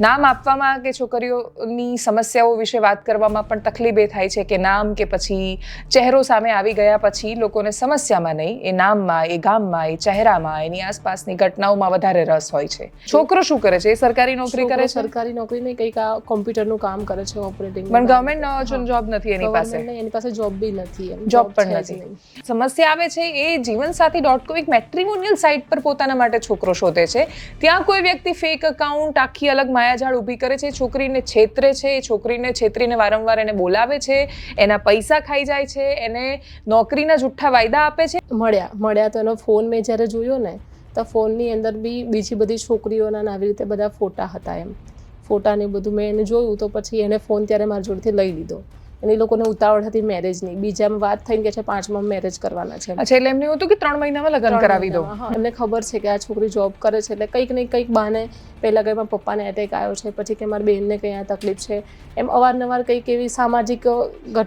નામ આપવામાં કે છોકરીઓની સમસ્યાઓ વિશે વાત કરવામાં પણ તકલીફ થાય છે કે નામ કે પછી ચહેરો સામે આવી ગયા પછી લોકોને સમસ્યામાં નહીં એ નામમાં એ ગામમાં એ ચહેરામાં એની આસપાસની ઘટનાઓમાં વધારે રસ હોય છે. છોકરો શું કરે છે? એ સરકારી નોકરી કરે છે? સરકારી નોકરી નહીં કંઈક આ કોમ્પ્યુટરનું કામ કરે છે ઓપરેટિંગ પણ ગવર્મેન્ટ જોબ નથી એની પાસે. એની પાસે જોબ બી નથી જોબ પણ નથી. સમસ્યા આવે છે એ જીવનસાથી ડોટ કોમ એક મેટ્રિમોનિયલ સાઇટ પર પોતાના માટે છોકરો શોધે છે. ત્યાં કોઈ વ્યક્તિ ફેક અકાઉન્ટ આખી અલગ માયાજાળ ઊભી કરે છે, છોકરીને છેતરે છે, એ છોકરીને છેતરીને વારંવાર એને બોલાવે છે, એના પૈસા ખાઈ જાય છે, એને નોકરીના જુઠ્ઠા વાયદા આપે છે. મળ્યા મળ્યા તો એનો ફોન મેં જ્યારે જોયો ને, તો ફોનની અંદર બી બીજી બધી છોકરીઓના આવી રીતે બધા ફોટા હતા એમ. ફોટાને બધું મેં એને જોયું તો પછી એને ફોન ત્યારે મારા જોડેથી લઈ લીધો. અને એ લોકોને ઉતાવળ હતી મેરેજની બીજામાં વાત થઈને કે છે પાંચમાં મેરેજ કરવાના છે અચ્છા એટલે એમને એવું હતું કે ત્રણ મહિનામાં લગ્ન કરાવી દો? એમને ખબર છે કે આ છોકરી જોબ કરે છે એટલે કંઈક ને કંઈક બહાને પહેલાં કંઈ મારા પપ્પાને એટેક આવ્યો છે પછી કે મારી બેનને કંઈ આ તકલીફ છે. એમ અવારનવાર કંઈક એવી સામાજિક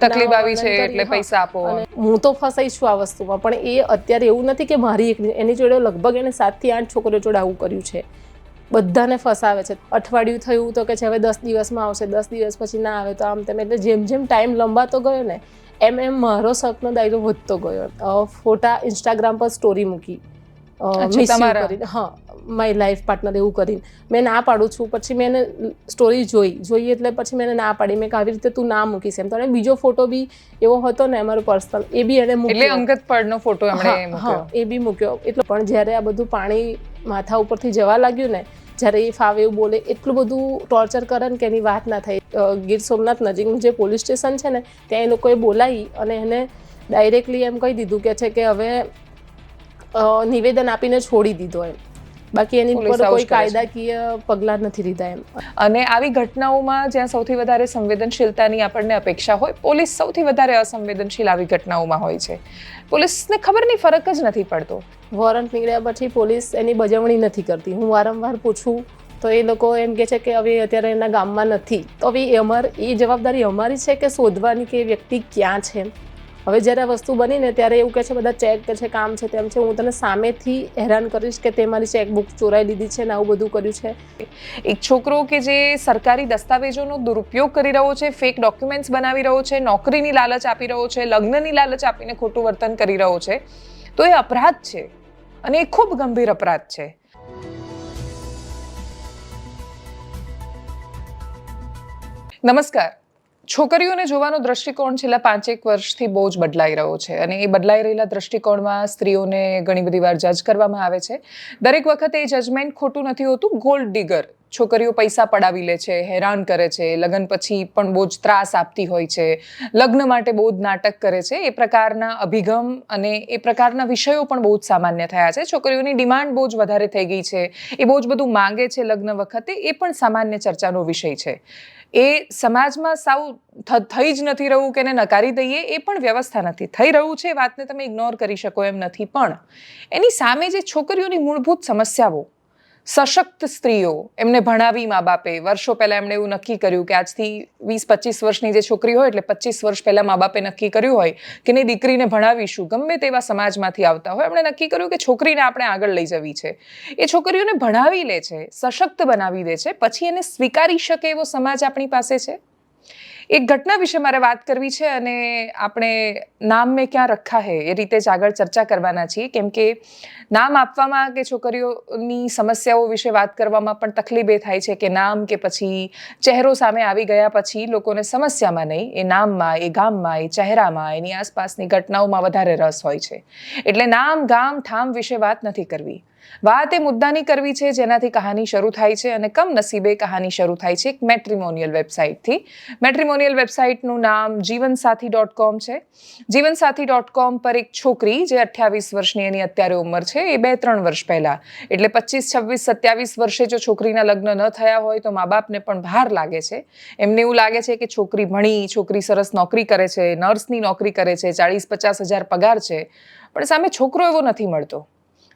તકલીફ આવી છે એટલે પૈસા આપો. હું તો ફસાઈ છું આ વસ્તુમાં પણ એ અત્યારે એવું નથી કે મારી એક એની જોડે લગભગ એને સાતથી આઠ છોકરીઓ જોડે આવું કર્યું છે. બધાને ફસાવે છે. અઠવાડિયું થયું તો કે છે હવે દસ દિવસમાં આવશે દસ દિવસ પછી ના આવે તો આમ તેમ. એટલે જેમ જેમ ટાઈમ લંબાતો ગયો ને એમ એમ મારો સપનો દાયરો વધતો ગયો. ફોટા ઇન્સ્ટાગ્રામ પર સ્ટોરી મૂકી. હા માય લાઈફ પાર્ટનર એવું કરીને. મેં ના પાડું છું પછી મેં એને સ્ટોરી જોઈ. જોઈ એટલે પછી મેં ના પાડી. મેં આવી રીતે તું ના મૂકીશ એમ તો. અને બીજો ફોટો બી એવો હતો ને અમારો પર્સનલ એ બી એને એટલે મૂક્યો. અંગત પડનો ફોટો એમણે હા, એ બી મૂક્યો. એટલે પણ જ્યારે આ બધું પાણી માથા ઉપરથી જવા લાગ્યું ને જ્યારે એ ફાવે એવું બોલે એટલું બધું ટોર્ચર કરે ને કે એની વાત ના થઈ ગીર સોમનાથ નજીકનું જે પોલીસ સ્ટેશન છે ને ત્યાં એ લોકોએ બોલાવી અને એને ડાયરેક્ટલી એમ કહી દીધું કે છે કે હવે નિવેદન આપીને છોડી દીધો એમ. બાકી એની ઉપર કોઈ કાયદાકીય પગલાં નથી લીધા એમ. અને આવી ઘટનાઓમાં જ્યાં સૌથી વધારે સંવેદનશીલતાની આપણને અપેક્ષા હોય પોલીસ સૌથી વધારે અસંવેદનશીલ આવી ઘટનાઓમાં હોય છે. પોલીસને ખબર નહીં ફરક જ નથી પડતો. વોરંટ નીકળ્યા પછી પોલીસ એની બજવણી નથી કરતી. હું વારંવાર પૂછું, તો એ લોકો એમ કહે છે કે હવે અત્યારે એના ગામમાં નથી. તો હવે અમાર, એ જવાબદારી અમારી છે કે શોધવાની કે એ વ્યક્તિ ક્યાં છે? હવે જ્યારે આ વસ્તુ બની ને ત્યારે એવું કહે છે, બધા ચેક કે છે, કામ છે, તેમ છે. હું તને સામેથી હેરાન કરીશ કે તે મારી ચેકબુક ચોરાઈ લીધી છે ને આવું બધું કર્યું છે. એક છોકરો કે જે સરકારી દસ્તાવેજોનો દુરુપયોગ કરી રહ્યો છે ફેક ડોક્યુમેન્ટ્સ બનાવી રહ્યો છે, નોકરીની લાલચ આપી રહ્યો છે, લગ્નની લાલચ આપીને ખોટું વર્તન કરી રહ્યો છે, તો એ અપરાધ છે. અને એ ખૂબ ગંભીર અપરાધ છે. નમસ્કાર. છોકરીઓને જોવાનો દ્રષ્ટિકોણ છેલ્લા પાંચેક વર્ષથી બહુ જ બદલાઈ રહ્યો છે અને એ બદલાઈ રહેલા દ્રષ્ટિકોણમાં સ્ત્રીઓને ઘણી બધી વાર જજ કરવામાં આવે છે. દરેક વખતે એ જજમેન્ટ ખોટું નથી હોતું ગોલ્ડ ડિગર છોકરીઓ પૈસા પડાવી લે છે, હેરાન કરે છે, લગ્ન પછી પણ બહુ જ ત્રાસ આપતી હોય છે, લગ્ન માટે બહુ જ નાટક કરે છે, એ પ્રકારના અભિગમ અને એ પ્રકારના વિષયો પણ બહુ જ સામાન્ય થયા છે. છોકરીઓની ડિમાન્ડ બહુ જ વધારે થઈ ગઈ છે, એ બહુ જ બધું માંગે છે લગ્ન વખતે, એ પણ સામાન્ય ચર્ચાનો વિષય છે. એ સમાજમાં સાવ થઈ જ નથી રહ્યું કે એને નકારી દઈએ, એ પણ વ્યવસ્થા નથી. થઈ રહ્યું છે વાતને તમે ઇગ્નોર કરી શકો એમ નથી. પણ એની સામે જે છોકરીઓની મૂળભૂત સમસ્યાઓ સશક્ત સ્ત્રીઓ એમને ભણાવી મા બાપે. વર્ષો પહેલાં એમણે એવું નક્કી કર્યું કે આજથી વીસ, પચીસ વર્ષની જે છોકરી હોય, એટલે પચીસ વર્ષ પહેલાં મા બાપે નક્કી કર્યું હોય કે નહીં, દીકરીને ભણાવીશું, ગમે તેવા સમાજમાંથી આવતા હોય, એમણે નક્કી કર્યું કે છોકરીને આપણે આગળ લઈ જવી છે. એ છોકરીઓને ભણાવી લે છે, સશક્ત બનાવી દે છે, પછી એને સ્વીકારી શકે એવો સમાજ આપણી પાસે છે? એક ઘટના વિશે મારે વાત કરવી છે અને આપણે નામ મેં ક્યાં રખા હે એ રીતે જ આગળ ચર્ચા કરવાના છીએ. કેમ કે નામ આપવામાં કે છોકરીઓની સમસ્યાઓ વિશે વાત કરવામાં પણ તકલીફ થાય છે કે નામ કે પછી ચહેરો સામે આવી ગયા પછી લોકોને સમસ્યામાં નહીં, એ નામમાં, એ ગામમાં, એ ચહેરામાં, એની આસપાસની ઘટનાઓમાં વધારે રસ હોય છે. એટલે નામ, ગામ, ઠામ વિશે વાત નથી કરવી. વાત એ મુદ્દાની કરવી છે, જેનાથી કહાની શરૂ થાય છે અને કમનસીબે કહાની શરૂ થાય છે એક મેટ્રિમોનિયલ વેબસાઇટથી. મેટ્રિમોનિયલ વેબસાઇટનું નામ જીવનસાથી ડોટ કોમ છે. જીવનસાથી ડોટ કોમ પર એક છોકરી જે અઠ્યાવીસ વર્ષની એની અત્યારે ઉંમર છે, એ બે ત્રણ વર્ષ પહેલાં. એટલે પચીસ છવ્વીસ સત્યાવીસ વર્ષે જો છોકરીના લગ્ન ન થયા હોય તો મા બાપને પણ ભાર લાગે છે. એમને એવું લાગે છે કે છોકરી ભણી, છોકરી સરસ નોકરી કરે છે, નર્સની નોકરી કરે છે ચાળીસ પચાસ હજાર પગાર છે. પણ સામે છોકરો એવો નથી મળતો.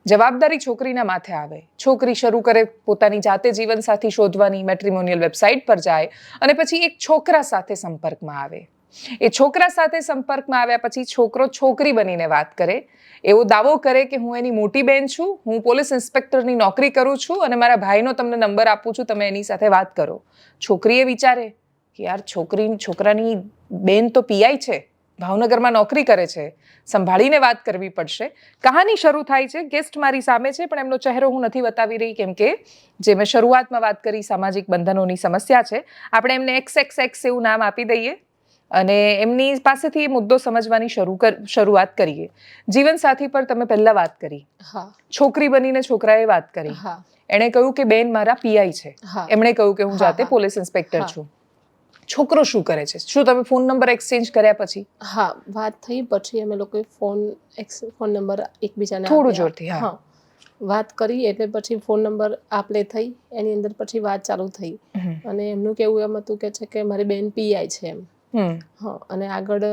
જવાબદારી છોકરીના માથે આવે. છોકરી શરૂ કરે પોતાની જાતે જીવનસાથી શોધવાની મેટ્રિમોનિયલ વેબસાઇટ પર જાય અને પછી એક છોકરા સાથે સંપર્કમાં આવે. એ છોકરા સાથે સંપર્કમાં આવ્યા પછી છોકરો છોકરી બનીને વાત કરે. એવો દાવો કરે કે હું એની મોટી બેન છું, હું પોલીસ ઇન્સ્પેક્ટરની નોકરી કરું છું અને મારા ભાઈનો તમને નંબર આપું છું, તમે એની સાથે વાત કરો. છોકરીએ વિચારે કે યાર છોકરી, છોકરાની બેન તો પીઆઈ છે. ભાવનગરમાં નોકરી કરે છે. સંભાળીને વાત કરવી પડશે. કહાની શરૂ થાય છે. ગેસ્ટ મારી સામે છે પણ એમનો ચહેરો હું નથી બતાવી રહી કેમ કે જે મેં શરૂઆતમાં વાત કરી સામાજિક બંધનોની સમસ્યા છે આપણે એમને એક્સ એક્સ એક્સ એવું નામ આપી દઈએ અને એમની પાસેથી મુદ્દો સમજવાની શરૂ કર શરૂઆત કરીએ. જીવનસાથી પર તમે પહેલા વાત કરી. હા. છોકરી બનીને છોકરાએ વાત કરી. હા. એણે કહ્યું કે બેન મારા પીઆઈ છે. એમણે કહ્યું કે હું જાતે પોલીસ ઇન્સ્પેક્ટર છું. છોકરો શું કરે છે શું તમે ફોન નંબર એક્સચેન્જ કર્યા પછી હા વાત થઈ પછી અમે લોકોએ ફોન ફોન નંબર એકબીજાને થોડું. જોરથી, હા. વાત કરી એટલે પછી ફોન નંબર આપલે થઈ એની અંદર પછી વાત ચાલુ થઈ અને એમનું કેવું એમ હતું કે છે કે મારી બેન પીઆઈ છે એમ. હા અને આગળ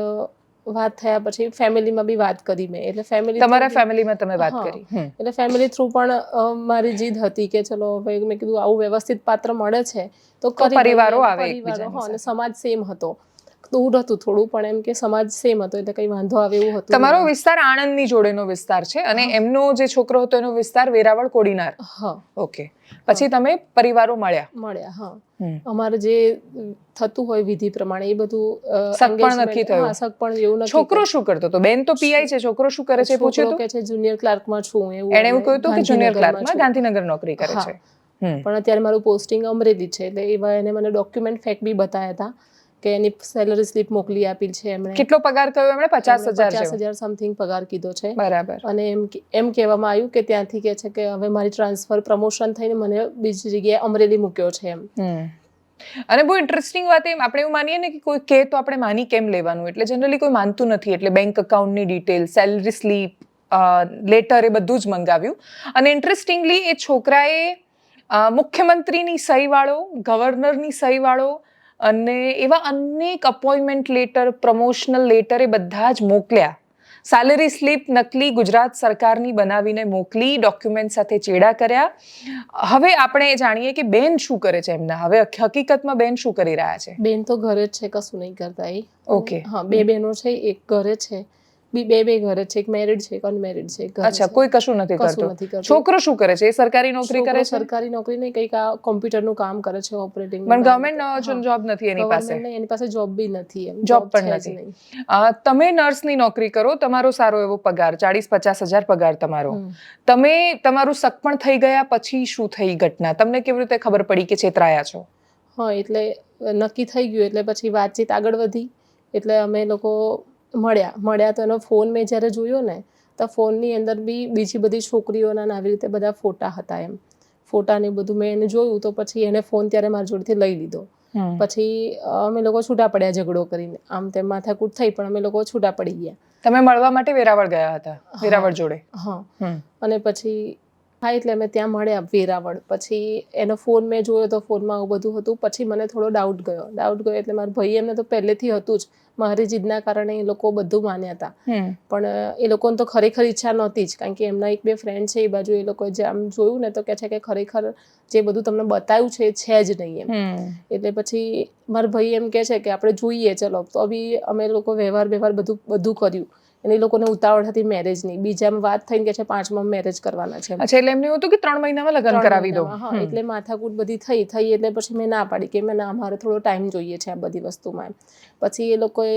વાત થયા પછી ફેમિલીમાં બી વાત કરી મેં. એટલે ફેમિલી તમારા ફેમિલીમાં તમે વાત કરી. એટલે ફેમિલી થ્રુ પણ મારી જીદ હતી કે ચલો હવે મેં કીધું આવું વ્યવસ્થિત પાત્ર મળે છે તો પરિવારો આવે અને સમાજ સેમ હતો. દૂર હતું થોડું પણ એમ કે સમાજ સેમ હતો એટલે કઈ વાંધો આવે એવું હતું તમારો. વિસ્તાર આણંદની જોડેનો વિસ્તાર છે અને એમનો જે છોકરો હતો એનો વિસ્તાર વેરાવળ કોડીનાર. હા. ઓકે. પછી તમે પરિવારો મળ્યા? મળ્યા હા. અમારે જે થતું હોય વિધિ પ્રમાણે એ બધું સગપણ નક્કી થયું. સગપણ એવું નથી છોકરો શું કરતો તો બેન તો પીઆઈ છે છોકરો શું કરે છે પૂછ્યું તો? કે છે જુનિયર ક્લાર્કમાં છું એવું એણે એવું કહ્યું હતું કે જુનિયર ક્લાર્કમાં ગાંધીનગર નોકરી કરે છે. પણ અત્યારે મારું પોસ્ટિંગ અમરેલી છે એટલે એવા એને મને ડોક્યુમેન્ટ ફેક બી બતાવ્યા હતા. કે એની સેલરી સ્લીપ મોકલી આપી છે એમણે. કેટલો પગાર કહ્યો એમણે? પચાસ હજાર પચાસ હજાર સમથિંગ પગાર કીધો છે. બરાબર. અને એમ કે- એમ કહેવામાં આવ્યું કે ત્યાંથી કે છે કે હવે મારી ટ્રાન્સફર પ્રમોશન થઈને મને બીજી જગ્યાએ અમરેલી મૂક્યો છે એમ. અને બહુ ઇન્ટરેસ્ટિંગ વાત એમ. આપણે એવું માનીએ ને કે કોઈ કહે તો આપણે માની કેમ લેવાનું? એટલે જનરલી કોઈ માનતું નથી. એટલે બેંક અકાઉન્ટની ડિટેલ સેલરી સ્લીપ લેટર એ બધું જ મંગાવ્યું. અને ઇન્ટરેસ્ટિંગલી એ છોકરાએ મુખ્યમંત્રીની સહીવાળો ગવર્નરની સહીવાળો અને એવા અનેક અપોઇન્ટમેન્ટ લેટર પ્રમોશનલ લેટર એ બધા જ મોકલ્યા. સેલરી સ્લીપ નકલી ગુજરાત સરકારની બનાવીને મોકલી ડોક્યુમેન્ટ સાથે ચેડા કર્યા. હવે આપણે જાણીએ કે બેન શું કરે છે એમના? હવે હકીકતમાં બેન શું કરી રહ્યા છે? બેન તો ઘરે જ છે કશું નહીં કરતા એ. ઓકે હા બે બહેનો છે એક ઘરે છે. બી બે બે ઘરે છે એક મેરિડ છે એક અનમેરિડ છે અચ્છા કોઈ કશું નથી કરતું. છોકરો શું કરે છે? એ સરકારી નોકરી કરે છે? સરકારી નોકરી નહીં કંઈક આ કોમ્પ્યુટરનું કામ કરે છે ઓપરેટિંગ પણ ગવર્મેન્ટ જોબ નથી એની પાસે. એની પાસે જોબ બી નથી એમ. જોબ પણ નથી. તમે નર્સની નોકરી કરો તમારો સારો એવો પગાર ચાળીસ પચાસ હજાર પગાર તમારો. તમે તમારું સગપણ થઈ ગયા પછી શું થઈ ઘટના? તમને કેવી રીતે ખબર પડી કે છેતરાયા છો? હા એટલે નક્કી થઈ ગયું એટલે પછી વાતચીત આગળ વધી. એટલે અમે લોકો મળ્યા. મળ્યા તો એનો ફોન મેં જ્યારે જોયો ને તો ફોનની અંદર બી બીજી બધી છોકરીઓના આવી રીતે બધા ફોટા હતા એમ. ફોટા ને બધું મેં એને જોયું તો પછી એને ફોન ત્યારે મારી જોડેથી લઈ લીધો. પછી અમે લોકો છૂટા પડ્યા ઝઘડો કરીને. આમ તેમ માથાકૂટ થઈ પણ અમે લોકો છૂટા પડી ગયા. તમે મળવા માટે વેરાવળ ગયા હતા? વેરાવળ જોડે? હા. હમ. અને પછી હા એટલે અમે ત્યાં મળ્યા વેરાવળ. પછી એનો ફોન મેં જોયો તો ફોનમાં આવું બધું હતું. પછી મને થોડો ડાઉટ ગયો. ડાઉટ ગયો એટલે મારા ભાઈ એમને તો પહેલેથી હતું જ. મારી જીદના કારણે એ લોકો બધું માન્યા હતા. પણ એ લોકોને તો ખરેખર ઈચ્છા નહોતી જ. કારણ કે એમના એક બે ફ્રેન્ડ છે એ બાજુ એ લોકો જે આમ જોયું ને તો કહે છે કે ખરેખર જે બધું તમને બતાવ્યું છે એ છે જ નહીં એમ. એટલે પછી મારા ભાઈ એમ કહે છે કે આપણે જોઈએ ચલો. તો બી અમે લોકો વ્યવહાર વ્યવહાર બધું બધું કર્યું. અને એ લોકોને ઉતાવળ હતી મેરેજની બીજામાં વાત થઈને કે છે પાંચમાં મેરેજ કરવાના છે અચ્છા એટલે એમને એવું હતું કે ત્રણ મહિનામાં લગ્ન કરાવી દો? હા એટલે માથાકૂટ બધી થઈ થઈ એટલે પછી મેં ના પાડી કે મેં ના અમારે થોડો ટાઈમ જોઈએ છે આ બધી વસ્તુમાં પછી એ લોકોએ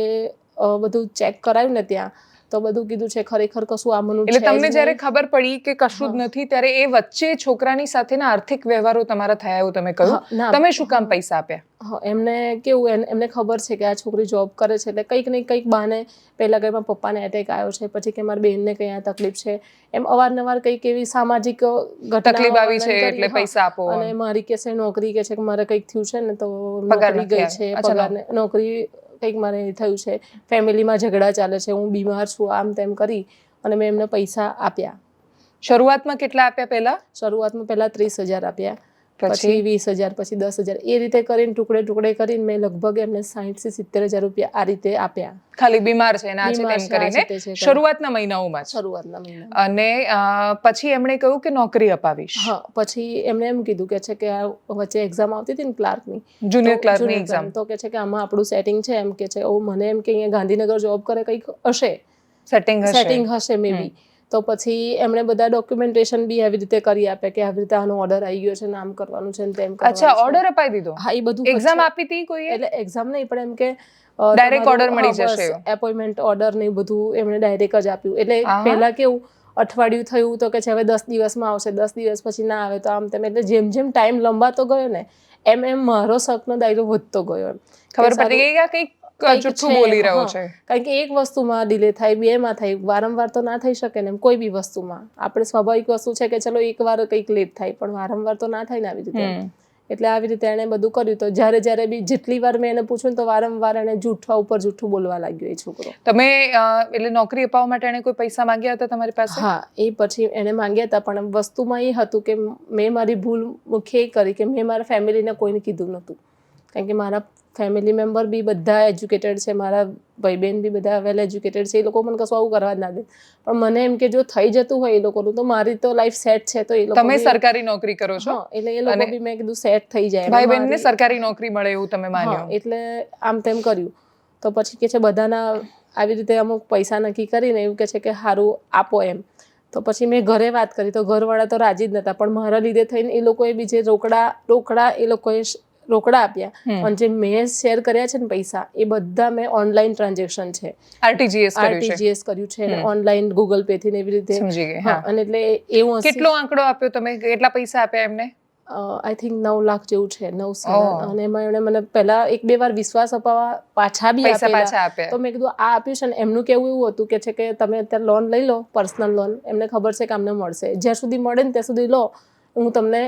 બધું ચેક કરાવ્યું ને ત્યાં તો બધું કીધું છે ખરેખર કશું આમનું એટલે તમને. જ્યારે ખબર પડી કે કશું જ નથી ત્યારે એ વચ્ચે છોકરાની સાથેના આર્થિક વ્યવહારો તમારા થયા એવું તમે કહ્યું? તમે શું કામ પૈસા આપ્યા? હા એમને કેવું એમને ખબર છે કે આ છોકરી જોબ કરે છે એટલે કંઈક ને કંઈક બાને પહેલા કંઈ મારા પપ્પાને એટેક આવ્યો છે પછી કે મારી બહેનને કંઈ આ તકલીફ છે. એમ અવારનવાર કંઈક એવી સામાજિક તકલીફ આવી છે એટલે પૈસા આપો અને મારી કે છે નોકરી કે છે કે મારે કંઈક થયું છે ને તો નોકરી ગઈ છે પગારને નોકરી કંઈક મારે થયું છે. ફેમિલીમાં ઝઘડા ચાલે છે. હું બીમાર છું, આમ તેમ કરી અને મેં એમને પૈસા આપ્યા. શરૂઆતમાં કેટલા આપ્યા પહેલાં? શરૂઆતમાં પહેલાં ત્રીસ હજાર આપ્યા. પછી વીસ હજાર પછી દસ હજાર. એ રીતે કરીને ટુકડે ટુકડે કરીને મેં લગભગ એમને સાહીઠથી સિત્તેર હજાર રૂપિયા આ રીતે આપ્યા. ખાલી બીમાર છે એના છે તેમ કરીને. શરૂઆતના મહિનાઓમાં શરૂઆતના મહિના અને પછી એમણે કહ્યું કે નોકરી અપાવીશ. હા પછી એમણે એમ કીધું કે છે કે વચ્ચે એક્ઝામ આવતી હતી ને ક્લાર્કની. જુનિયર ક્લાર્કની એક્ઝામ તો કે છે કે આમાં આપણું સેટિંગ છે એમ કે છે ઓ મને એમ કે અહીંયા ગાંધીનગર જોબ કરે કંઈક હશે. સેટિંગ હશે. સેટિંગ હશે મે બી તો પછી એમણે બધા ડોક્યુમેન્ટેશન બી એવી રીતે કરી આપે કે આવી રીતે આનો ઓર્ડર આવી ગયો છે ને આમ કરવાનું છે ને તેમ અચ્છા ઓર્ડર અપાઈ દીધો? હા એ બધું એક્ઝામ આપી હતી કોઈ એટલે એક્ઝામ નહીં પણ એમ કે ડાયરેક્ટ ઓર્ડર મળી જશે. એપોઇન્ટમેન્ટ ઓર્ડર ને બધું એમણે ડાયરેક્ટ જ આપ્યું. એટલે. પહેલા કેવું અઠવાડિયું થયું તો કે છે હવે દસ દિવસમાં આવશે દસ દિવસ પછી ના આવે તો આમ તેમ. એટલે જેમ જેમ ટાઈમ લંબાતો ગયો ને એમ એમ મારો શકનો દાયરો વધતો ગયો એમ. ખબર પડી ગઈ કે કંઈક જુઠ્ઠું બોલી રહ્યો છે. કારણ કે એક વસ્તુમાં ડિલે થાય બેમાં થાય વારંવાર તો ના થઈ શકે ને કોઈ બી વસ્તુમાં. આપણે સ્વાભાવિક વસ્તુ છે કે ચલો એકવાર કંઈક લેટ થાય પણ વારંવાર તો ના થાય ને આવી રીતે એટલે આવી રીતે એણે બધું કર્યું. તો જ્યારે જ્યારે બી જેટલી વાર મેં એને પૂછ્યું તો વારંવાર એને જૂઠવા ઉપર જૂઠું બોલવા લાગ્યો એ છોકરો. તમે એટલે નોકરી અપાવવા માટે એને કોઈ પૈસા માંગ્યા હતા તમારી પાસે? હા એ પછી એને માંગ્યા હતા પણ વસ્તુમાં એ હતું કે મેં મારી ભૂલ મુખ્ય કરી કે મેં મારા ફેમિલીને કોઈને કીધું નહોતું. કારણ કે મારા ફેમિલી મેમ્બર બી બધા એજ્યુકેટેડ છે મારા ભાઈ બહેન બી બધા વેલ એજ્યુકેટેડ છે એ લોકો મને કશું આવું કરવા જ ના દે. પણ મને એમ કે જો થઈ જતું હોય એ લોકોનું તો મારી તો લાઈફ સેટ છે તો એ લોકો તમે સરકારી નોકરી કરો છો? એટલે એ લોકો બી મેં કીધું સેટ થઈ જાય. ભાઈ બહેનને સરકારી નોકરી મળે એવું તમે માન્યો? એટલે આમ તેમ કર્યું. તો પછી કે છે બધાના આવી રીતે અમુક પૈસા નક્કી કરીને એવું કે છે કે સારું આપો એમ. તો પછી મેં ઘરે વાત કરી તો ઘરવાળા તો રાજી જ નહોતા પણ મારા લીધે થઈને એ લોકોએ બી જે રોકડા રોકડા એ લોકોએ રોકડા આપ્યા. અને જે મેં શેર કર્યા છે ને પૈસા એ બધા મેં ઓનલાઈન ટ્રાન્ઝેક્શન છે. આરટીજીએસ આરટીજીએસ કર્યું છે. ઓનલાઈન ગૂગલ પે થી ને એવી રીતે. અને એટલે એવું કેટલો આંકડો આપ્યો તમે? કેટલા પૈસા આપ્યા એમને? આઈ થિંક નવ લાખ જેવું છે નવ અને એમાં એમણે મને પહેલા એક બે વાર વિશ્વાસ અપાવવા પાછા બી આપ્યા. તો મેં કીધું આ આપ્યું છે ને એમનું કેવું એવું હતું કે છે કે તમે અત્યારે લોન લઈ લો પર્સનલ લોન એમને ખબર છે કે અમને મળશે. જ્યાં સુધી મળે ને ત્યાં સુધી લો. હું તમને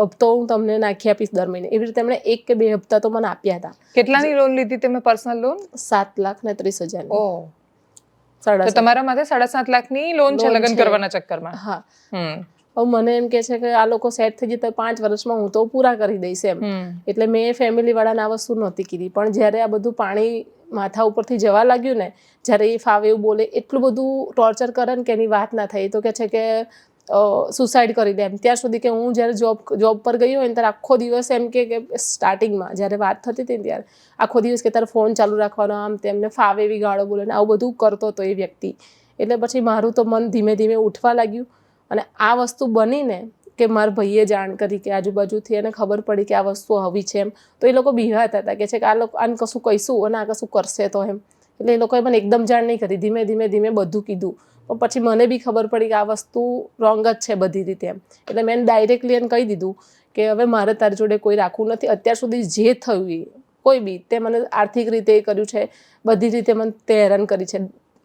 હપ્તો હું તમને નાખી આપીશ દર મહિને. એવી રીતે એમણે એક કે બે હપ્તા તો મને આપ્યા હતા. કેટલાની લોન લીધી તમે પર્સનલ લોન સાત લાખ ને ત્રીસ હજાર ઓ. સાડા તો તમારા માટે સાડા સાત લાખની લોન છે લગ્ન. કરવાના ચક્કરમાં? હા. હવે મને એમ કે છે કે આ લોકો સેટ થઈ જતા પાંચ વર્ષમાં હું તો પૂરા કરી દઈશ એમ. એટલે મેં ફેમિલી વાળાને આ વસ્તુ નહોતી કીધી. પણ જ્યારે આ બધું પાણી માથા ઉપરથી જવા લાગ્યું ને જ્યારે એ ફાવે એવું બોલે એટલું બધું ટોર્ચર કરે ને કે એની વાત ના થઈ તો કે છે કે સુસાઇડ કરી દે એમ. ત્યાં સુધી કે હું જ્યારે જોબ જોબ પર ગઈ હોય ત્યારે આખો દિવસ એમ કે સ્ટાર્ટિંગમાં જ્યારે વાત થતી હતી ત્યારે આખો દિવસ કે તારે ફોન ચાલુ રાખવાનો, આમ તેમને ફાવે એવી ગાળો બોલે ને આવું બધું કરતો હતો એ વ્યક્તિ. એટલે પછી મારું તો મન ધીમે ધીમે ઉઠવા લાગ્યું અને આ વસ્તુ બનીને કે મારા ભાઈએ જાણ કરી કે આજુબાજુથી એને ખબર પડી કે આ વસ્તુ આવી છે એમ. તો એ લોકો બિહાતા હતા કે છે કે આ લોકો આને કશું કહીશું અને આ કશું કરશે તો એમ. એટલે એ લોકોએ મને એકદમ જાણ નહીં કરી. ધીમે ધીમે ધીમે બધું કીધું. પણ પછી મને બી ખબર પડી કે આ વસ્તુ રોંગ જ છે બધી રીતે એમ. એટલે મેં ડાયરેક્ટલી એને કહી દીધું કે હવે મારે તારી જોડે કોઈ રાખવું નથી. અત્યાર સુધી જે થયું એ કોઈ બી, તે મને આર્થિક રીતે એ કર્યું છે, બધી રીતે મને તે હેરાન કરી છે.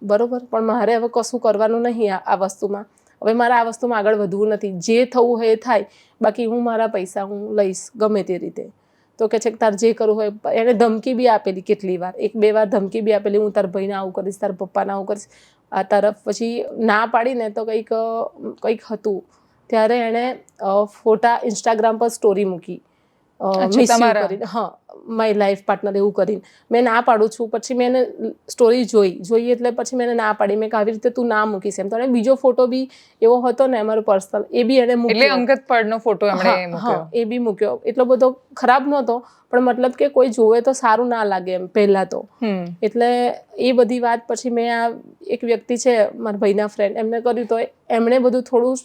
બરોબર? પણ મારે હવે કશું કરવાનું નહીં આ વસ્તુમાં. હવે મારે આ વસ્તુમાં આગળ વધવું નથી. જે થવું હોય એ થાય. બાકી હું મારા પૈસા હું લઈશ ગમે તે રીતે. તો કે છે કે તાર જે કરવું હોય, એને ધમકી બી આપેલી કેટલી વાર. એક બે વાર ધમકી બી આપેલી, હું તાર ભાઈને આવું કરીશ, તાર પપ્પાને આવું કરીશ. આ તરફ પછી ના પાડીને તો કંઈક કંઈક હતું. ત્યારે એણે ફોટા ઇન્સ્ટાગ્રામ પર સ્ટોરી મૂકી. કરીને હા માય લાઈફ પાર્ટનર એવું કરીને. મેં ના પાડું છું પછી મેં એને સ્ટોરી જોઈ જોઈ એટલે પછી મેં ના પાડી. મેં કે આવી રીતે તું ના મૂકીશ એમ. તો એને બીજો ફોટો બી એવો હતો ને અમારો પર્સનલ એ બી એને એટલે મૂક્યો. અંગત પડનો ફોટો એમણે હા, એ બી મૂક્યો. એટલો બધો ખરાબ નહોતો પણ મતલબ કે કોઈ જોવે તો સારું ના લાગે એમ પહેલા તો. એટલે એ બધી વાત પછી મેં આ એક વ્યક્તિ છે મારા ભાઈના ફ્રેન્ડ એમને કર્યું તો એમણે બધું થોડું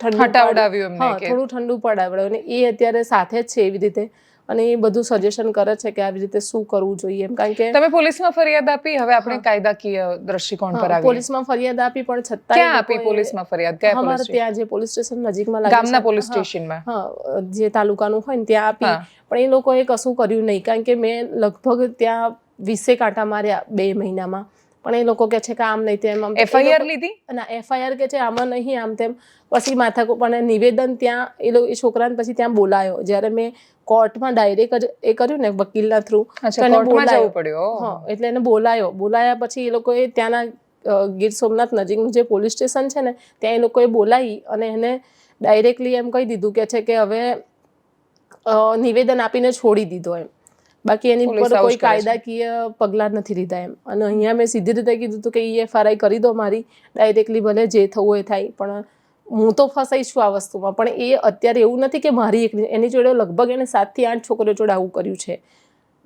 ઠંડુ હા થોડું ઠંડુ પડાવડાવ્યું અને એ અત્યારે સાથે જ છે એવી રીતે. અને એ બધું સજેશન કરે છે કે આવી રીતે શું કરવું જોઈએ એમ. કારણ કે તમે પોલીસમાં ફરિયાદ આપી હવે આપણે કાયદાકીય દ્રષ્ટિકોણ પર આવીએ. પોલીસમાં ફરિયાદ આપી પણ છતાં ક્યાં આપી પોલીસમાં ફરિયાદ? કયા અમારે ત્યાં જે પોલીસ સ્ટેશન નજીકમાં લાગે ગામના પોલીસ સ્ટેશનમાં? હા જે તાલુકાનું હોય ને ત્યાં આપી પણ એ લોકોએ કશું કર્યું નહીં. કારણ કે મેં લગભગ ત્યાં વીસેક કાંટા માર્યા બે મહિનામાં. પણ એ લોકો કે છે કે આમ નહીં તેમ આમ એફઆઈઆર લીધી? ના એફઆઈઆર કે છે આમાં નહીં આમ તેમ. પછી માથાકો પણ નિવેદન ત્યાં એ લોકો એ છોકરાને પછી ત્યાં બોલાયો. જ્યારે મેં કોર્ટમાં ડાયરેક્ટ જ એ કર્યું ને વકીલના થ્રુ બોલાયો. હા એટલે એને બોલાયો. બોલાયા પછી એ લોકોએ ત્યાંના ગીર સોમનાથ નજીકનું જે પોલીસ સ્ટેશન છે ને ત્યાં એ લોકોએ બોલાવી અને એને ડાયરેક્ટલી એમ કહી દીધું કે છે કે હવે નિવેદન આપીને છોડી દીધો એમ. બાકી એની પોલીસ પર આવું જ કોઈ કાયદાકીય પગલાં નથી લીધા એમ. અને અહીંયા મેં સીધી રીતે કીધું હતું કે એફઆરઆઈ કરી દો મારી. ડાયરેક્ટલી ભલે જે થવું એ થાય પણ હું તો ફસાઈ છું આ વસ્તુમાં. પણ એ અત્યારે એવું નથી કે મારી એક એની જોડે લગભગ એને સાતથી આઠ છોકરીઓ જોડે આવું કર્યું છે.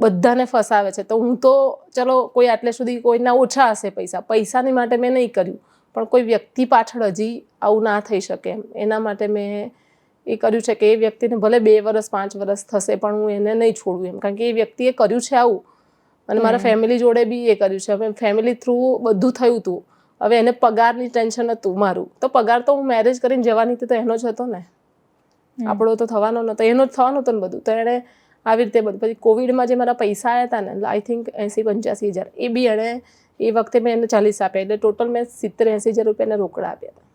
બધાને ફસાવે છે. તો હું તો ચલો કોઈ આટલે સુધી કોઈના ઓછા હશે પૈસા. પૈસાની માટે મેં નહીં કર્યું. પણ કોઈ વ્યક્તિ પાછળ હજી આવું ના થઈ શકે એમ. એના માટે મેં એ કર્યું છે કે એ વ્યક્તિને ભલે બે વર્ષ પાંચ વર્ષ થશે પણ હું એને નહીં છોડું એમ. કારણ કે એ વ્યક્તિએ કર્યું છે આવું. અને મારા ફેમિલી જોડે બી એ કર્યું છે. હવે ફેમિલી થ્રુ બધું થયું હતું હવે એને પગારની ટેન્શન હતું મારું. તો પગાર તો હું મેરેજ કરીને જવાની હતી તો એનો જ હતો ને. આપણો તો થવાનો નહોતો. એનો જ થવાનો હતો ને બધું. તો એણે આવી રીતે બધું. પછી કોવિડમાં જે મારા પૈસા આવ્યા હતા ને આઈ થિંક એંસી પંચ્યાસી હજાર એ બી એણે એ વખતે મેં એને ચાલીસ આપ્યા. એટલે ટોટલ મેં સિત્તેર એંસી હજાર રૂપિયાને રોકડા આપ્યા હતા.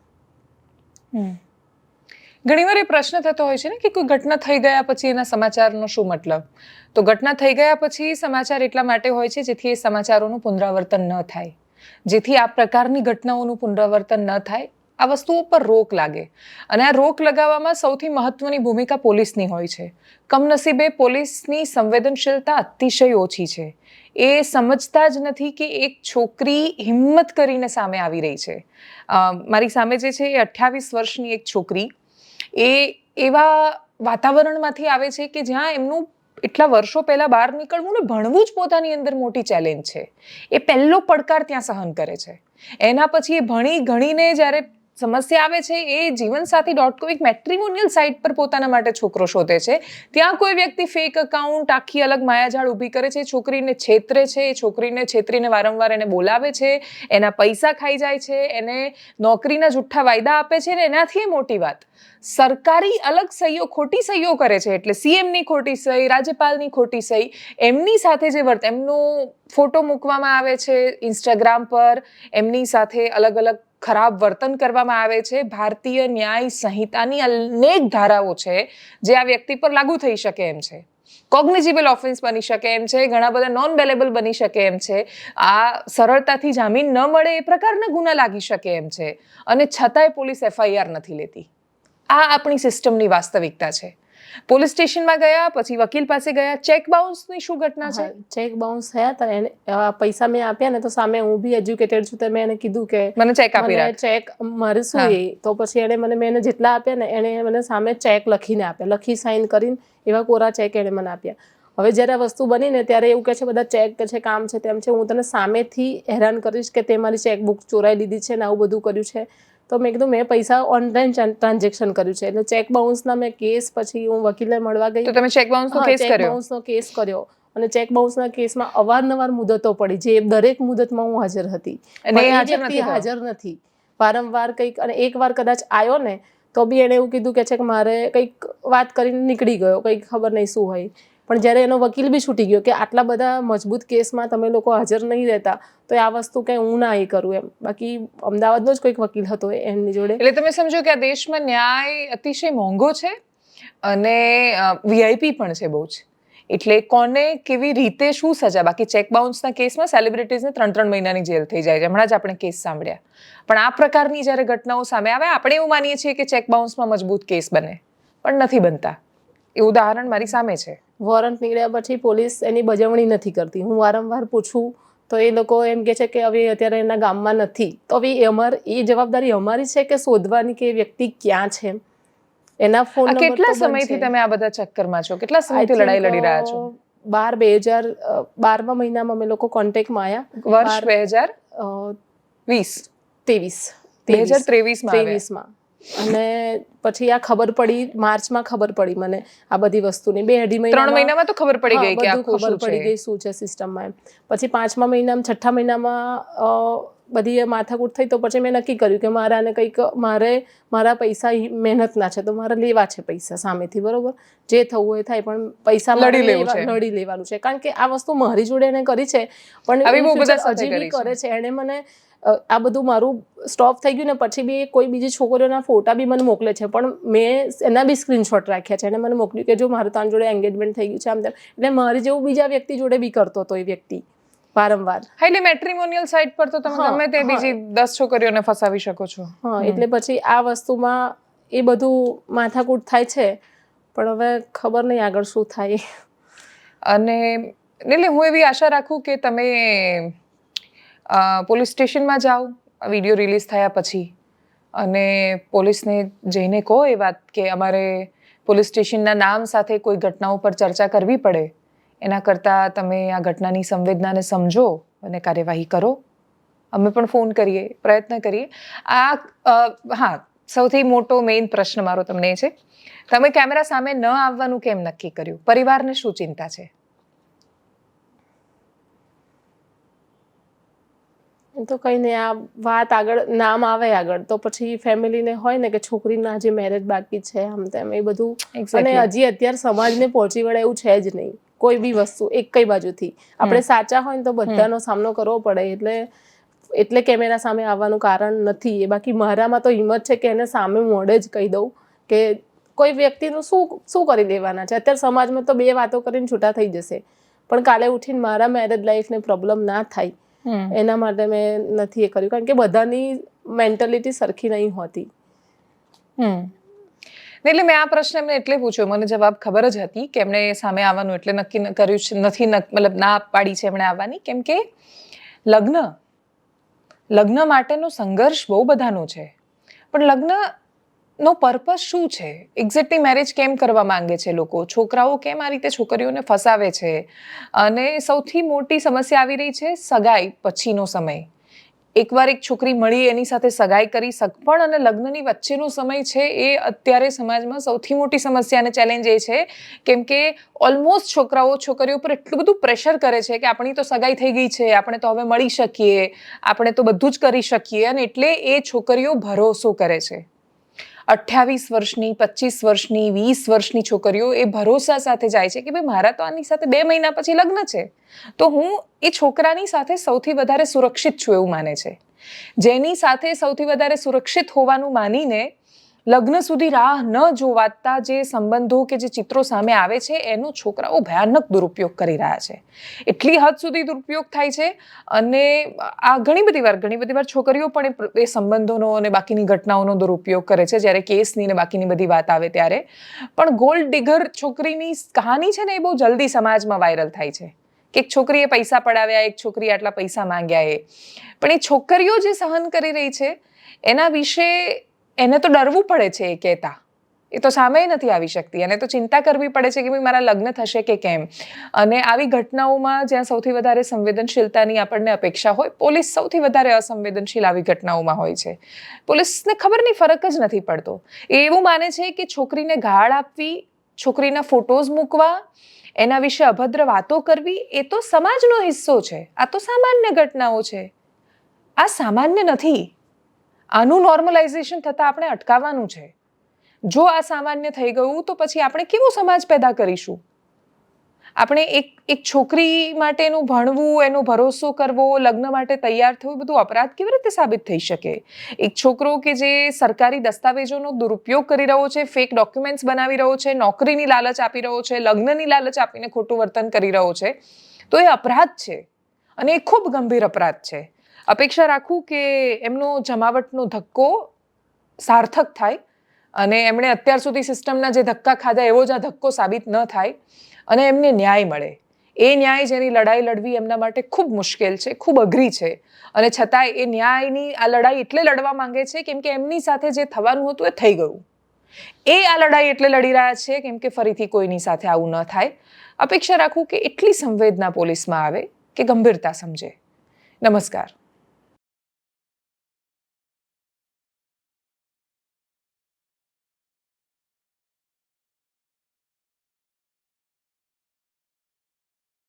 ઘણીવાર એ પ્રશ્ન થતો હોય છે ને કે કોઈ ઘટના થઈ ગયા પછી એના સમાચારનો શું મતલબ? તો ઘટના થઈ ગયા પછી સમાચાર એટલા માટે હોય છે જેથી એ સમાચારોનું પુનરાવર્તન ન થાય. જેથી આ પ્રકારની ઘટનાઓનું પુનરાવર્તન ન થાય. આ વસ્તુઓ પર રોક લાગે. અને આ રોક લગાવવામાં સૌથી મહત્વની ભૂમિકા પોલીસની હોય છે. કમનસીબે પોલીસની સંવેદનશીલતા અતિશય ઓછી છે. એ સમજતા જ નથી કે એક છોકરી હિંમત કરીને સામે આવી રહી છે. મારી સામે જે છે એ અઠ્યાવીસ વર્ષની એક છોકરી એ એવા વાતાવરણમાંથી આવે છે કે જ્યાં એમનું એટલા વર્ષો પહેલાં બહાર નીકળવું ને ભણવું જ પોતાની અંદર મોટી ચેલેન્જ છે. એ પહેલો પડકાર ત્યાં સહન કરે છે. એના પછી એ ભણી ગણીને જ્યારે સમસ્યા આવે છે એ જીવનસાથી ડોટ કોમ એક મેટ્રિમોનિયલ સાઇટ પર પોતાના માટે છોકરો શોધે છે. ત્યાં કોઈ વ્યક્તિ ફેક અકાઉન્ટ આખી અલગ માયાજાળ ઊભી કરે છે, છોકરીને છેતરે છે એ છોકરીને છેતરીને વારંવાર એને બોલાવે છે, એના પૈસા ખાઈ જાય છે, એને નોકરીના જુઠ્ઠા વાયદા આપે છે ને એનાથી મોટી વાત. સરકારી અલગ સહીઓ ખોટી સહીઓ કરે છે, એટલે સીએમની ખોટી સહી, રાજ્યપાલની ખોટી સહી, એમની સાથે જે વર્ત, એમનો ફોટો મૂકવામાં આવે છે ઇન્સ્ટાગ્રામ પર, એમની સાથે અલગ અલગ ખરાબ વર્તન કરવામાં આવે છે. ભારતીય ન્યાય સંહિતાની અનેક ધારાઓ છે જે આ વ્યક્તિ પર લાગુ થઈ શકે એમ છે. કોગ્નિજિબલ ઓફેન્સ બની શકે એમ છે. ઘણા બધા નોન બેલેબલ બની શકે એમ છે. આ સરળતાથી જામીન ન મળે એ પ્રકારના ગુના લાગી શકે એમ છે. અને છતાંય પોલીસ એફઆઈઆર નથી લેતી. આ આપણી સિસ્ટમની વાસ્તવિકતા છે. પોલીસ સ્ટેશનમાં ગયા પછી વકીલ પાસે ગયા. ચેક બાઉન્સની શું ઘટના છે? ચેક બાઉન્સ થયા હતા એને પૈસા મેં આપ્યા ને તો સામે હું બી એજ્યુકેટેડ છું તો મેં એને કીધું કે મને ચેક આપી રાખ ચેક મારે શું એ. તો પછી એને મને મેં એને જેટલા આપ્યા ને એને મને સામે ચેક લખીને આપ્યા. લખી સાઈન કરીને એવા કોરા ચેક એણે મને આપ્યા. હવે જ્યારે આ વસ્તુ બની ને ત્યારે એવું કહે છે બધા ચેક કે છે કામ છે તેમ છે. હું તને સામેથી હેરાન કરીશ કે તે મારી ચેકબુક ચોરાઈ લીધી છે ને આવું બધું કર્યું છે. તો મેં કીધું મેં પૈસા ઓનલાઈન ટ્રાન્ઝેક્શન કર્યું છે. એટલે ચેક બાઉન્સના મેં કેસ પછી હું વકીલને મળવા ગઈ. તો તમે ચેક બાઉન્સનો કેસ કર્યો? bounce કેસ કર્યો. અને ચેક બાઉન્સના કેસમાં અવારનવાર મુદતો પડી જે દરેક મુદતમાં હું હાજર હતી. અને હાજર નથી હાજર નથી. વારંવાર કંઈક અને એકવાર કદાચ આવ્યો ને તો બી એણે એવું કીધું કે છે કે મારે કંઈક વાત કરીને નીકળી ગયો કંઈક ખબર નહીં શું હોય. પણ જ્યારે એનો વકીલ બી છૂટી ગયો કે આટલા બધા મજબૂત કેસમાં તમે લોકો હાજર નહીં રહેતા, તો આ વસ્તુ કંઈ હું ના એ કરું એમ. બાકી અમદાવાદનો જ કોઈક વકીલ હતો એમની જોડે. એટલે તમે સમજો કે આ દેશમાં ન્યાય અતિશય મોંઘો છે અને વીઆઈપી પણ છે બહુ જ. એટલે કોને કેવી રીતે શું સજા? બાકી ચેક બાઉન્સના કેસમાં સેલિબ્રિટીઝને ત્રણ ત્રણ મહિનાની જેલ થઈ જાય છે. હમણાં જ આપણે કેસ સાંભળ્યા. પણ આ પ્રકારની જ્યારે ઘટનાઓ સામે આવે, આપણે એવું માનીએ છીએ કે ચેક બાઉન્સમાં મજબૂત કેસ બને. પણ નથી બનતા. એ ઉદાહરણ મારી સામે છે. વોરંટ નીકળ્યા પછી પોલીસ એની બજવણી નથી કરતી. હું વારંવાર પૂછું તો એ લોકો એમ કહે છે કે હવે અત્યારે એના ગામમાં નથી. તો હવે એ અમાર એ જવાબદારી અમારી છે કે શોધવાની કે વ્યક્તિ ક્યાં છે? એના ફોન કેટલા સમયથી તમે આ બધા ચક્કરમાં છો? કેટલા સમયથી લડાઈ લડી રહ્યા છો? બાર બે હજાર બારમા મહિનામાં અમે લોકો કોન્ટેક્ટમાં આવ્યા વર્ષ બે હજાર વીસ? ત્રેવીસ. બે હજાર ત્રેવીસમાં ત્રેવીસમાં. અને પછી આ ખબર પડી માર્ચમાં ખબર પડી મને આ બધી વસ્તુની. બે અઢી ત્રણ મહિનામાં તો ખબર પડી ગઈ કે આ ખબર પડી ગઈ શું છે સિસ્ટમમાં એમ. પછી પાંચમા મહિનામાં છઠ્ઠા મહિનામાં બધી માથાકૂટ થઈ તો પછી મેં નક્કી કર્યું કે મારે આને કંઈક મારે મારા પૈસા મહેનતના છે તો મારે લેવા છે પૈસા સામેથી બરોબર? જે થવું હોય થાય પણ પૈસા લડી લેવું છે. લડી લેવાનું છે. કારણ કે આ વસ્તુ મારી જોડે એને કરી છે પણ હજી બી કરે છે. એણે મને આ બધું મારું સ્ટોપ થઈ ગયું ને પછી બી કોઈ બીજી છોકરીઓના ફોટા બી મને મોકલે છે. પણ મેં એના બી સ્ક્રીનશોટ રાખ્યા છે. એને મને મોકલ્યું કે જો મારું તારી જોડે એંગેજમેન્ટ થઈ ગયું છે આમ તેમ. એટલે મારી જેવું બીજા વ્યક્તિ જોડે બી કરતો હતો એ વ્યક્તિ વારંવાર. એટલે મેટ્રિમોનિયલ સાઇટ પર તો તમે ગમે તે બીજી દસ છોકરીઓને ફસાવી શકો છો. હા એટલે પછી આ વસ્તુમાં એ બધું માથાકૂટ થાય છે. પણ હવે ખબર નહીં આગળ શું થાય. અને એટલે હું એવી આશા રાખું કે તમે પોલીસ સ્ટેશનમાં જાઓ, વીડિયો રિલીઝ થયા પછી. અને પોલીસને જઈને કહો એ વાત કે અમારે પોલીસ સ્ટેશનના નામ સાથે કોઈ ઘટનાઓ પર ચર્ચા કરવી પડે. એના કરતાં તમે આ ઘટનાની સંવેદનાને સમજો અને કાર્યવાહી કરો. અમે પણ ફોન કરીએ, પ્રયત્ન કરીએ. આ હા, સૌથી મોટો મેઇન પ્રશ્ન મારો તમને એ છે. તમે કેમેરા સામે ન આવવાનું કેમ નક્કી કર્યું? પરિવારને શું ચિંતા છે? તો કંઈ નહીં આ વાત આગળ નામ આવે આગળ. તો પછી ફેમિલીને હોય ને કે છોકરીના જે મેરેજ બાકી છે આમ તેમ એ બધું. અને હજી અત્યારે સમાજને પહોંચી વળે એવું છે જ નહીં. કોઈ બી વસ્તુ એક કઈ બાજુથી. આપણે સાચા હોય ને તો બધાનો સામનો કરવો પડે. એટલે એટલે કેમેરા સામે આવવાનું કારણ નથી. એ બાકી મારામાં તો હિંમત છે કે એને સામે મોડે જ કહી દઉં કે કોઈ વ્યક્તિનું શું શું કરી દેવાના છે? અત્યારે સમાજમાં તો બે વાતો કરીને છૂટા થઈ જશે. પણ કાલે ઉઠીને મારા મેરેજ લાઈફને પ્રોબ્લેમ ના થાય. એના માટે મેં નથી એ કર્યું. કારણ કે બધાની મેન્ટાલિટી સરખી નહીં હોતી. એટલે મેં આ પ્રશ્ન એમને એટલે પૂછ્યો. મને જવાબ ખબર જ હતી કે એમણે સામે આવવાનું એટલે નક્કી કર્યું છે નથી મતલબ ના પાડી છે એમણે આવવાની. કેમ કે લગ્ન લગ્ન માટેનો સંઘર્ષ બહુ બધાનો છે. પણ લગ્ન નો પર્પસ શું છે? એક્ઝેક્ટલી મેરેજ કેમ કરવા માંગે છે લોકો? છોકરાઓ કેમ આ રીતે છોકરીઓને ફસાવે છે? અને સૌથી મોટી સમસ્યા આવી રહી છે સગાઈ પછીનો સમય. એકવાર એક છોકરી મળી એની સાથે સગાઈ કરી સગપણ અને લગ્નની વચ્ચેનો સમય છે એ અત્યારે સમાજમાં સૌથી મોટી સમસ્યા અને ચેલેન્જ એ છે. કેમ કે ઓલમોસ્ટ છોકરાઓ, છોકરીઓ પર એટલું બધું પ્રેશર કરે છે કે આપણી તો સગાઈ થઈ ગઈ છે, આપણે તો હવે મળી શકીએ, આપણે તો બધું જ કરી શકીએ અને એટલે એ છોકરીઓ ભરોસો કરે છે. અઠ્યાવીસ વર્ષની, પચીસ વર્ષની, વીસ વર્ષની છોકરીઓ એ ભરોસા સાથે જાય છે કે ભાઈ મારા તો આની સાથે બે મહિના પછી લગ્ન છે. તો હું એ છોકરાની સાથે સૌથી વધારે સુરક્ષિત છું એવું માને છે. જેની સાથે સૌથી વધારે સુરક્ષિત હોવાનું માનીને લગ્ન સુધી રાહ ન જોવાતા જે સંબંધો કે જે ચિત્રો સામે આવે છે, એનો છોકરાઓ ભયાનક દુરુપયોગ કરી રહ્યા છે. એટલી હદ સુધી દુરુપયોગ થાય છે અને આ ઘણી બધી વાર, ઘણી બધી વાર છોકરીઓ પણ એ સંબંધોનો અને બાકીની ઘટનાઓનો દુરુપયોગ કરે છે, જ્યારે કેસની ને બાકીની બધી વાત આવે ત્યારે. પણ ગોલ્ડ ડિગર છોકરીની કહાની છે ને, એ બહુ જલ્દી સમાજમાં વાયરલ થાય છે. કે એક છોકરીએ પૈસા પડાવ્યા, એક છોકરીએ આટલા પૈસા માંગ્યા એ. પણ એ છોકરીઓ જે સહન કરી રહી છે, એના વિશે એને તો ડરવું પડે છે એ કહેતા. એ તો સામે નથી આવી શકતી. અને તો ચિંતા કરવી પડે છે કે ભાઈ મારા લગ્ન થશે કે કેમ? અને આવી ઘટનાઓમાં જ્યાં સૌથી વધારે સંવેદનશીલતાની આપણને અપેક્ષા હોય, પોલીસ સૌથી વધારે અસંવેદનશીલ આવી ઘટનાઓમાં હોય છે. પોલીસને ખબર નહીં ફરક જ નથી પડતો. એ એવું માને છે કે છોકરીને ગાળ આપવી, છોકરીના ફોટોઝ મૂકવા, એના વિશે અભદ્ર વાતો કરવી, એ તો સમાજનો હિસ્સો છે. આ તો સામાન્ય ઘટનાઓ છે. આ સામાન્ય નથી. આનું નોર્મલાઇઝેશન થતાં આપણે અટકાવવાનું છે. જો આ સામાન્ય થઈ ગયું તો પછી આપણે કેવો સમાજ પેદા કરીશું? આપણે એક એક છોકરી માટેનું ભણવું, એનો ભરોસો કરવો, લગ્ન માટે તૈયાર થવું બધું અપરાધ કેવી રીતે સાબિત થઈ શકે? એક છોકરો કે જે સરકારી દસ્તાવેજોનો દુરુપયોગ કરી રહ્યો છે ફેક ડોક્યુમેન્ટ્સ બનાવી રહ્યો છે, નોકરીની લાલચ આપી રહ્યો છે, લગ્નની લાલચ આપીને ખોટું વર્તન કરી રહ્યો છે, તો એ અપરાધ છે. અને એ ખૂબ ગંભીર અપરાધ છે. અપેક્ષા રાખું કે એમનો જમાવટનો ધક્કો સાર્થક થાય અને એમણે અત્યાર સુધી સિસ્ટમના જે ધક્કા ખાધા એવો જ આ ધક્કો સાબિત ન થાય અને એમને ન્યાય મળે. એ ન્યાય જેની લડાઈ લડવી એમના માટે ખૂબ મુશ્કેલ છે, ખૂબ અઘરી છે અને છતાંય એ ન્યાયની આ લડાઈ એટલે લડવા માંગે છે કેમ કે એમની સાથે જે થવાનું હતું એ થઈ ગયું. એ આ લડાઈ એટલે લડી રહ્યા છે કેમ કે ફરીથી કોઈની સાથે આવું ન થાય. અપેક્ષા રાખું કે એટલી સંવેદના પોલીસમાં આવે કે ગંભીરતા સમજે. નમસ્કાર.